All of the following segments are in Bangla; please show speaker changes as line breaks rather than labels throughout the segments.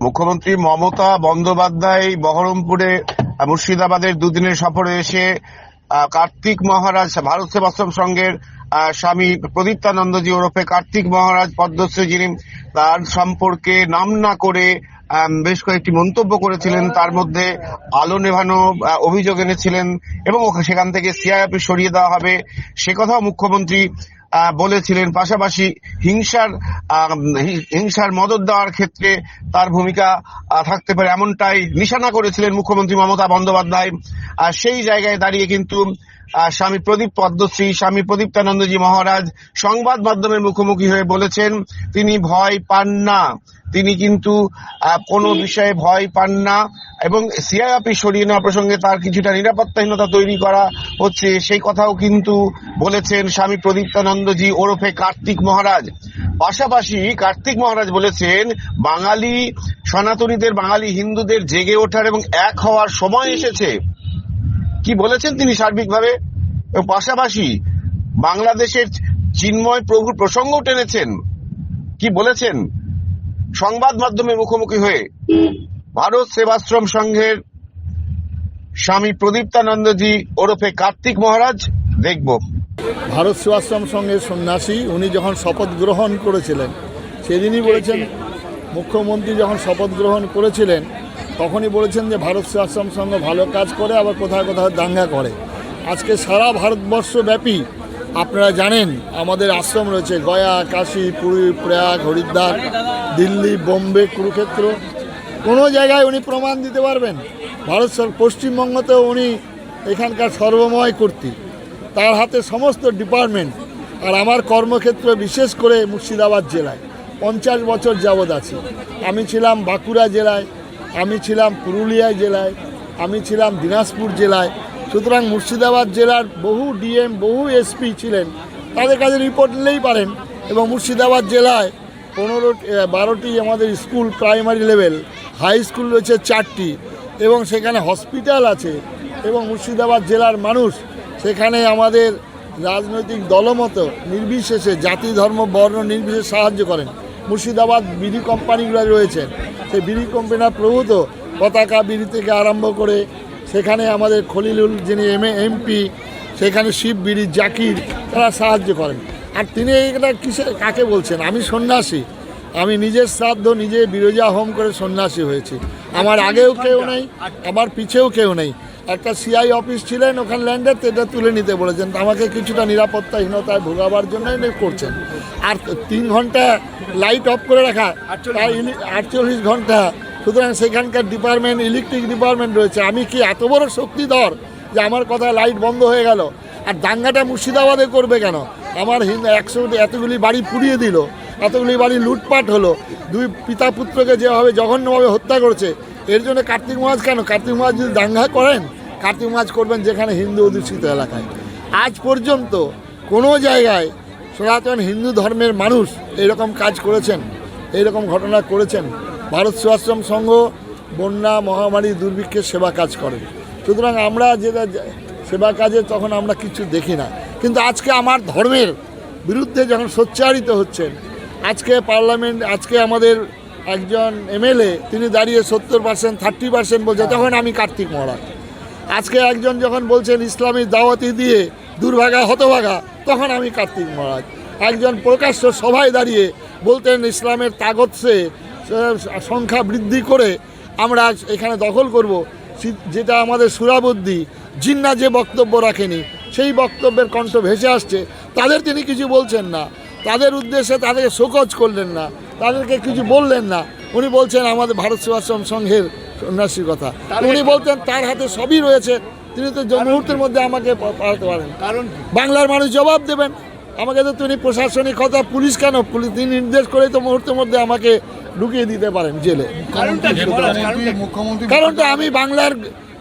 মুখ্যমন্ত্রী মমতা বন্দ্যোপাধ্যায় বহরমপুরে মুর্শিদাবাদের দুদিনের সফরে এসে কার্তিক মহারাজ ভারত সেবাশ্রম সংঘের স্বামী প্রদীপ্তানন্দজি ওরফে কার্তিক মহারাজ পদ্মশ্রী যিনি, তার সম্পর্কে নাম না করে বেশ কয়েকটি মন্তব্য করেছিলেন। তার মধ্যে আলো নেভানো অভিযোগ এনেছিলেন এবং সেখান থেকে সিআইএফ সরিয়ে দেওয়া হবে। সে কথাও মুখ্যমন্ত্রী বলেছিলেন। পাশাপাশি হিংসার হিংসার মদত দেওয়ার ক্ষেত্রে তার ভূমিকা থাকতে পারে এমনটাই নিশানা করেছিলেন মুখ্যমন্ত্রী মমতা বন্দ্যোপাধ্যায়। আর সেই জায়গায় দাঁড়িয়ে কিন্তু স্বামী প্রদীপ পদ্মশ্রী, স্বামী প্রদীপ্তানন্দজি মহারাজ সংবাদ মাধ্যমের মুখোমুখি হয়ে বলেছেন, তিনি ভয় পান না। তিনি কিন্তু কোনো বিষয়ে ভয় পান না এবং সিআইএফ সরিয়ে নেওয়া প্রসঙ্গে তার কিছুটা নিরাপত্তাহীনতা তৈরি করা হচ্ছে। সেই কথাও কিন্তু বলেছেন স্বামী প্রদীপ্তানন্দজি ওরফে কার্তিক মহারাজ। পাশাপাশি কার্তিক মহারাজ বলেছেন বাঙালি সনাতনীদের বাঙালি হিন্দুদের জেগে ওঠার এবং এক হওয়ার সময় এসেছে। কি বলেছেন তিনি সার্বিকভাবে? এবং পাশাপাশি বাংলাদেশের চিন্ময় প্রভুর প্রসঙ্গও টেনেছেন। কি বলেছেন? সংবাদ মাধ্যমের মুখোমুখি হয়ে ভারত সেবাশ্রম সংঘের স্বামী প্রদীপ্তানন্দজি ওরফে কার্তিক মহারাজ দেখব।
ভারত সেবাশ্রম সংঘের সন্ন্যাসী, উনি যখন শপথ গ্রহণ করেছিলেন, সেদিনই বলেছেন, মুখ্যমন্ত্রী যখন শপথ গ্রহণ করেছিলেন, তখনই বলেছেন যে ভারত সেবাশ্রম সংঘ ভালো কাজ করে, আবার কোথাও কোথাও দাঙ্গা করে। আজকে সারা ভারতবর্ষব্যাপী আপনারা জানেন, আমাদের আশ্রম রয়েছে গয়া, কাশী, পুরী, প্রয়াগ, হরিদ্বার, দিল্লি, বোম্বে, কুরুক্ষেত্র। কোনো জায়গায় উনি প্রমাণ দিতে পারবেন। ভারত সর- পশ্চিমবঙ্গতেও উনি এখানকার সর্বময় কর্তৃক তার হাতে সমস্ত ডিপার্টমেন্ট। আর আমার কর্মক্ষেত্র বিশেষ করে মুর্শিদাবাদ জেলায়। পঞ্চাশ বছর যাবৎ আছি। আমি ছিলাম বাঁকুড়া জেলায়, আমি ছিলাম পুরুলিয়া জেলায়, আমি ছিলাম দিনাজপুর জেলায়। সুতরাং মুর্শিদাবাদ জেলার বহু ডিএম, বহু এসপি ছিলেন। তাদের কাছে রিপোর্ট নিলেই পারেন এবং মুর্শিদাবাদ জেলায় পনেরো বারোটি আমাদের school primary level high school রয়েছে চারটি এবং সেখানে হসপিটাল আছে এবং মুর্শিদাবাদ জেলার মানুষ সেখানে আমাদের রাজনৈতিক দলমত নির্বিশেষে জাতি, ধর্ম, বর্ণ নির্বিশেষে সাহায্য করেন। মুর্শিদাবাদ বিড়ি কোম্পানিগুলো রয়েছে। সেই বিড়ি কোম্পানির প্রভূত পতাকা বিড়ি থেকে আরম্ভ করে সেখানে আমাদের খলিলুল যিনি এম এমপি সেখানে শিব বিড়ি জাকির তারা সাহায্য করেন। আর তিনি এটা কিসে কাকে বলছেন? আমি সন্ন্যাসী। আমি নিজের শ্রাদ্ধ নিজে বিরোজা হোম করে সন্ন্যাসী হয়েছি। আমার আগেও কেউ নেই আমার পিছেও কেউ নেই। একটা সিআই অফিস ছিলেন ওখানে ল্যান্ডের এটা তুলে নিতে বলেছেন। আমাকে কিছুটা নিরাপত্তাহীনতায় ভোগাবার জন্য করছেন। আর তিন ঘণ্টা লাইট অফ করে রাখা ইলি- আটচল্লিশ ঘণ্টা সুতরাং সেখানকার ডিপার্টমেন্ট ইলেকট্রিক ডিপার্টমেন্ট রয়েছে। আমি কি এত বড় শক্তিধর যে আমার কথা লাইট বন্ধ হয়ে গেল? আর দাঙ্গাটা মুর্শিদাবাদে করবে কেন? আমার একশো এতগুলি বাড়ি পুড়িয়ে দিল, এতগুলি বাড়ি লুটপাট হলো। দুই পিতা পুত্রকে যেভাবে জঘন্যভাবে হত্যা করেছে, এর জন্য কার্তিক মাস কেন? কার্তিক মাস যদি দাঙ্গা করেন, কার্তিক মাস করবেন যেখানে হিন্দু অধিষ্ঠিত এলাকায়। আজ পর্যন্ত কোনো জায়গায় সনাতন হিন্দু ধর্মের মানুষ এরকম কাজ করেছেন এইরকম ঘটনা করেছেন। ভারত সেবাশ্রম সংঘ বন্যা মহামারী দুর্ভিক্ষের সেবা কাজ করেন সুতরাং আমরা যেটা সেবা কাজে তখন আমরা কিছু দেখি না। কিন্তু আজকে আমার ধর্মের বিরুদ্ধে যখন সোচ্চারিত হচ্ছেন আজকে পার্লামেন্ট আজকে আমাদের একজন এমএলএ তিনি দাঁড়িয়ে সত্তর পার্সেন্ট থার্টি পার্সেন্ট বলছে তখন আমি কার্তিক মহারাজ। আজকে একজন যখন বলছেন ইসলামী দাওয়াতি দিয়ে দুর্ভাগা হতভাগা তখন আমি কার্তিক মহারাজ। একজন প্রকাশ্য সভায় দাঁড়িয়ে বলতেন ইসলামের তাগতসে সংখ্যা বৃদ্ধি করে আমরা আজ এখানে দখল করব। যেটা আমাদের সুরাবুদ্ধি জিন্না যে বক্তব্য রাখেনি সেই বক্তব্যের কণ্ঠ ভেসে আসছে। তাদের তিনি কিছু বলছেন না। তাদের উদ্দেশ্যে তাদেরকে শোকজ করলেন না। তাদেরকে কিছু বললেন না। উনি বলছেন আমাদের ভারত সেবাশ্রম সংঘের সন্ন্যাসীর কথা। উনি বলতেন তার হাতে সবই রয়েছে। তিনি তো যে মুহূর্তের মধ্যে আমাকে পাঠাতে পারেন।
কারণ
বাংলার মানুষ জবাব দেবেন। আমাকে তো তিনি প্রশাসনিক কথা পুলিশ কেন? পুলিশ তিনি নির্দেশ করে তো মুহূর্তের মধ্যে আমাকে ঢুকিয়ে দিতে পারেন জেলে।
কারণটা
আমি বাংলার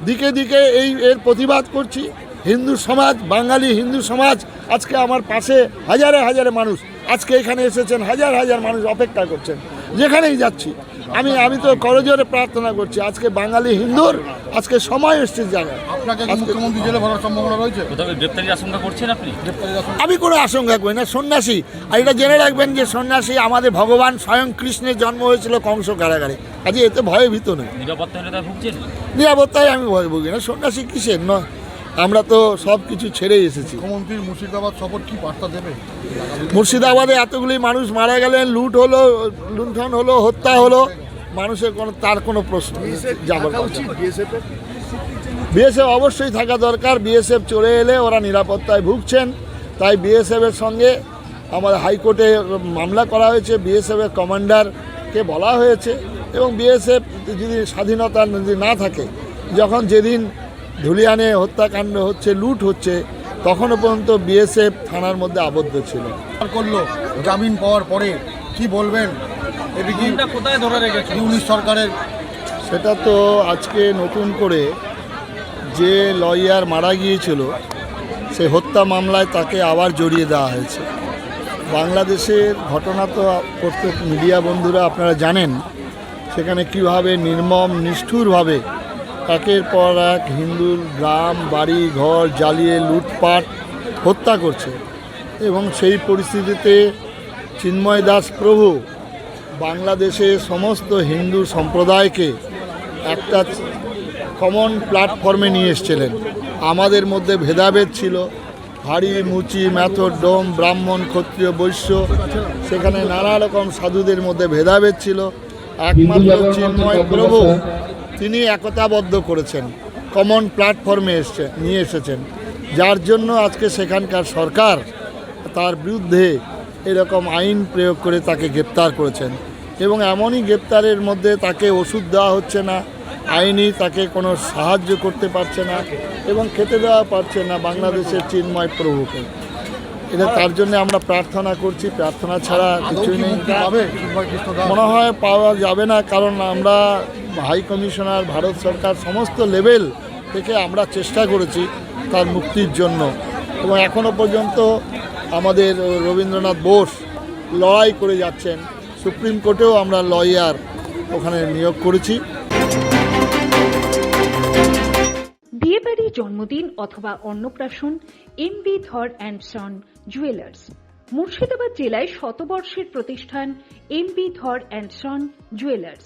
দিকে দিকে এই এর প্রতিবাদ করছি। হিন্দু সমাজ বাঙালি হিন্দু সমাজ আজকে আমার পাশে হাজারে হাজারে মানুষ আজকে এখানে এসেছেন হাজার হাজার মানুষ অপেক্ষা করছেন। যেখানেই যাচ্ছি আমি আমি তো করজোরে প্রার্থনা করছি। আজকে বাঙালি হিন্দুর আজকে সময় এসছে জায়গায়।
আপনাকে কি মুখ্যমন্ত্রী জেলে ভরার সম্ভাবনা রয়েছে?
কোথাও আশঙ্কা করছেন আপনি?
আমি কোনো আশঙ্কা করি না সন্ন্যাসী। আর এটা জেনে রাখবেন যে সন্ন্যাসী আমাদের ভগবান স্বয়ং কৃষ্ণের জন্ম হয়েছিল কংস কারাগারে। আজকে এতে ভয়ে ভীত নয়।
ভুগছেন?
নিরাপত্তায় আমি ভয় ভুগি না। সন্ন্যাসী কিসের? নয় আমরা তো সব কিছু ছেড়েই এসেছি।
মুখ্যমন্ত্রীর মুর্শিদাবাদ সফর কি বার্তা দেবে?
মুর্শিদাবাদে এতগুলি মানুষ মারা গেলেন লুট হলো লুণ্ঠন হলো হত্যা হলো মানুষের কোনো তার কোনো প্রশ্ন যাবার বিএসএফ অবশ্যই থাকা দরকার। বিএসএফ চলে এলে ওরা নিরাপত্তায় ভুগছেন। তাই বিএসএফের সঙ্গে আমাদের হাইকোর্টে মামলা করা হয়েছে। বিএসএফের কমান্ডারকে বলা হয়েছে। এবং বিএসএফ যদি স্বাধীনতা যদি না থাকে যখন যেদিন ধুলিয়ানে হত্যাকাণ্ড হচ্ছে লুট হচ্ছে তখনও পর্যন্ত বিএসএফ থানার মধ্যে আবদ্ধ ছিল।
করল জামিন পাওয়ার পরে কি বলবেন? এদিকে
কোথায় ধরে রেখেছে?
ইউনিশ সরকারের?
সেটা তো আজকে নতুন করে যে লয়ার মারা গিয়েছিল সে হত্যা মামলায় তাকে আবার জড়িয়ে দেওয়া হয়েছে। বাংলাদেশের ঘটনা তো প্রত্যেক মিডিয়া বন্ধুরা আপনারা জানেন সেখানে কীভাবে নির্মম নিষ্ঠুরভাবে একের পর এক হিন্দুর গ্রাম বাড়ি ঘর জ্বালিয়ে লুটপাট হত্যা করছে। এবং সেই পরিস্থিতিতে চিন্ময় দাস প্রভু বাংলাদেশে সমস্ত হিন্দু সম্প্রদায়কে একটা কমন প্ল্যাটফর্মে নিয়ে এসেছিলেন। আমাদের মধ্যে ভেদাভেদ ছিল। হাড়ি মুচি ম্যাথর ডোম ব্রাহ্মণ ক্ষত্রিয় বৈশ্য সেখানে নানা রকম সাধুদের মধ্যে ভেদাভেদ ছিল। একমাত্র চিন্ময় প্রভু তিনি একতাবদ্ধ করেছেন কমন প্ল্যাটফর্মে এসছে নিয়ে এসেছেন। যার জন্য আজকে সেখানকার সরকার তার বিরুদ্ধে এরকম আইন প্রয়োগ করে তাকে গ্রেপ্তার করেছেন। এবং এমনই গ্রেপ্তারের মধ্যে তাকে ওষুধ দেওয়া হচ্ছে না আইনি তাকে কোনো সাহায্য করতে পারছে না এবং খেতে দেওয়া পারছে না বাংলাদেশের চিন্ময় প্রভুকে। এটা তার জন্য আমরা প্রার্থনা করছি প্রার্থনা ছাড়া কিছুই নেই। মনে হয় পাওয়া যাবে না কারণ আমরা হাই কমিশনার, ভারত সরকার সমস্ত লেভেল থেকে আমরা চেষ্টা করেছি তার মুক্তির জন্য। এবং এখনও পর্যন্ত আমাদের রবীন্দ্রনাথ বোস লড়াই করে যাচ্ছেন। সুপ্রিম কোর্টেও আমরা লয়ার ওখানে নিয়োগ করেছি।
বিয়েবাড়ি, জন্মদিন অথবা অন্নপ্রাশন M B Dhar and son jewellers Murshidabad জেলায় শতবর্ষের প্রতিষ্ঠান M B Dhar and son jewellers